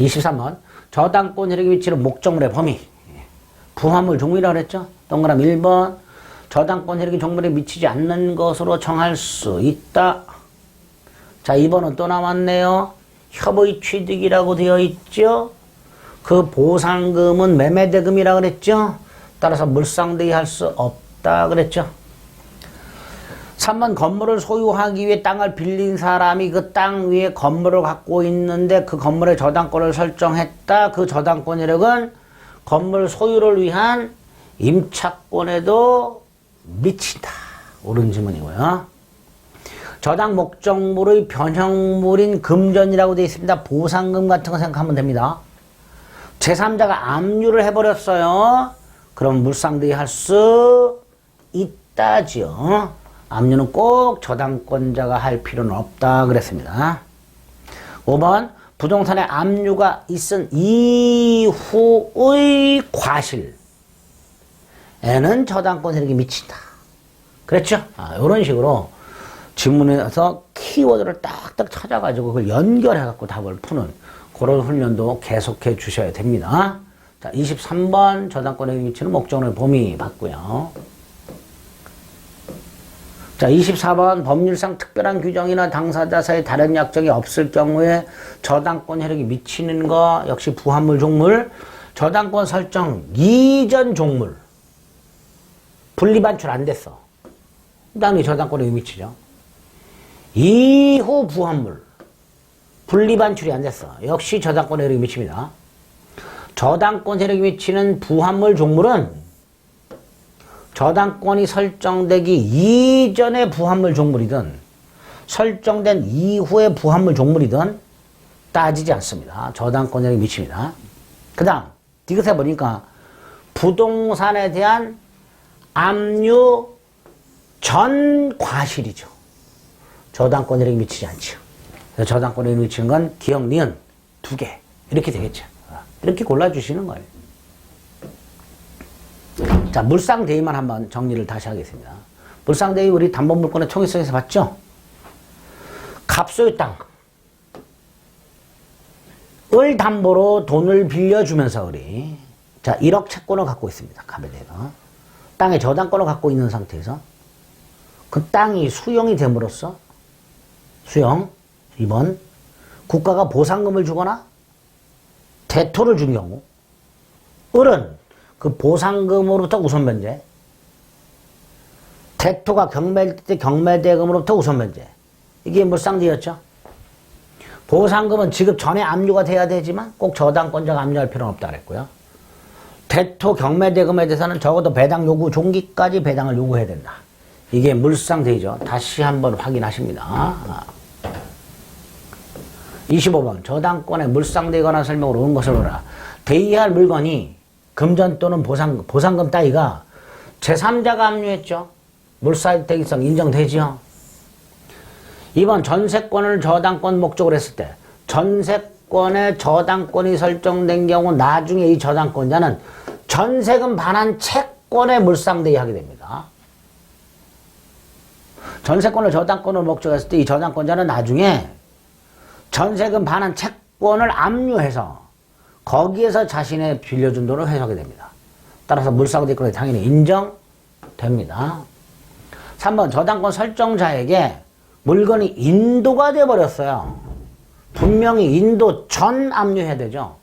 23번. 저당권 혈액의 위치는 목적물의 범위. 부화물 종류라고 그랬죠? 동그라미 1번. 저당권 혈액의 종물에 미치지 않는 것으로 정할 수 있다. 자 2번은 또 남았네요. 협의 취득이라고 되어 있죠? 그 보상금은 매매대금이라고 그랬죠? 따라서 물상대의 할수 없다 그랬죠 3번 건물을 소유하기 위해 땅을 빌린 사람이 그 땅 위에 건물을 갖고 있는데 그 건물의 저당권을 설정했다. 그 저당권 이력은 건물 소유를 위한 임차권에도 미친다. 옳은 지문이고요. 저당 목적물의 변형물인 금전이라고 되어 있습니다. 보상금 같은 거 생각하면 됩니다. 제3자가 압류를 해버렸어요. 그럼 물상대의 할수 있다지요. 압류는 꼭 저당권자가 할 필요는 없다 그랬습니다. 5번 부동산에 압류가 있은 이후의 과실에는 저당권 세력이 미친다. 그랬죠? 아, 이런 식으로 지문에서 키워드를 딱딱 찾아가지고 그걸 연결해갖고 답을 푸는 그런 훈련도 계속해 주셔야 됩니다. 자, 23번 저당권의 위치는 목적의 범위 봤고요. 자, 24번 법률상 특별한 규정이나 당사자 사이 다른 약정이 없을 경우에 저당권 혜력이 미치는 거 역시 부합물 종물 저당권 설정 이전 종물 분리 반출 안 됐어. 당연히 저당권에 미치죠. 이후 부합물 분리 반출이 안 됐어. 역시 저당권 혜력이 미칩니다. 저당권 혜력이 미치는 부합물 종물은 저당권이 설정되기 이전의 부합물 종물이든 설정된 이후의 부합물 종물이든 따지지 않습니다. 저당권에 미칩니다. 그 다음 이것에 보니까 부동산에 대한 압류 전 과실이죠. 저당권에 미치지 않죠. 저당권에 미치는 건 기억, 니은 두 개. 이렇게 되겠죠. 이렇게 골라주시는 거예요. 자, 물상대위만 한번 정리를 다시 하겠습니다. 물상대위 우리 담보물권의 총회성에서 봤죠? 갑소유 땅. 을 담보로 돈을 빌려주면서 우리 자 1억 채권을 갖고 있습니다. 갑에 대해서 땅의 저당권을 갖고 있는 상태에서 그 땅이 수용이 됨으로써 수용 2번 국가가 보상금을 주거나 대토를 준 경우 을은 그 보상금으로부터 우선 면제, 대토가 경매 때 경매대금으로부터 우선 면제. 이게 물상대였죠. 보상금은 지급 전에 압류가 돼야 되지만 꼭 저당권자가 압류할 필요는 없다 그랬고요. 대토 경매대금에 대해서는 적어도 배당 요구 종기까지 배당을 요구해야 된다. 이게 물상대죠. 다시 한번 확인하십니다. 25번 저당권의 물상대에 관한 설명을 온 것을 보라. 대의할 물건이 금전 또는 보상, 보상금 따위가 제3자가 압류했죠. 물사대기성 인정되죠. 이번 전세권을 저당권 목적으로 했을 때 전세권의 저당권이 설정된 경우 나중에 이 저당권자는 전세금 반환 채권에 물상대위 하게 됩니다. 전세권을 저당권으로 목적으로 했을 때 이 저당권자는 나중에 전세금 반환 채권을 압류해서 거기에서 자신의 빌려준 돈을 회수하게 됩니다. 따라서 물상대권이 당연히 인정됩니다. 3번 저당권 설정자에게 물건이 인도가 돼버렸어요. 분명히 인도 전 압류해야 되죠.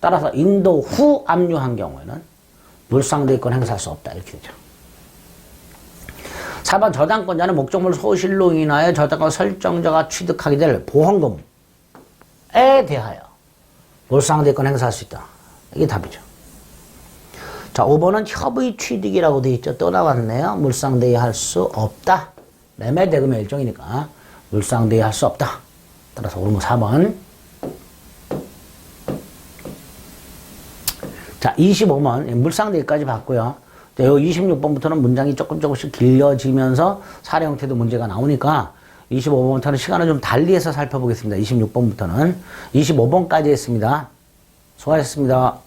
따라서 인도 후 압류한 경우에는 물상대권 행사할 수 없다. 이렇게 되죠. 4번 저당권자는 목적물 소실로 인하여 저당권 설정자가 취득하게 될 보험금에 대하여 물상대권 행사할 수 있다. 이게 답이죠. 자, 5번은 협의 취득이라고 되어 있죠. 또 나왔네요. 물상대위 할수 없다. 매매 대금의 일종이니까 물상대위 할수 없다. 따라서 거 4번. 자, 25번 물상대위까지 봤고요. 자, 요 26번부터는 문장이 조금 조금씩 길려지면서 사례 형태도 문제가 나오니까 25번부터는 시간을 좀 달리해서 살펴보겠습니다. 26번부터는 25번까지 했습니다. 수고하셨습니다.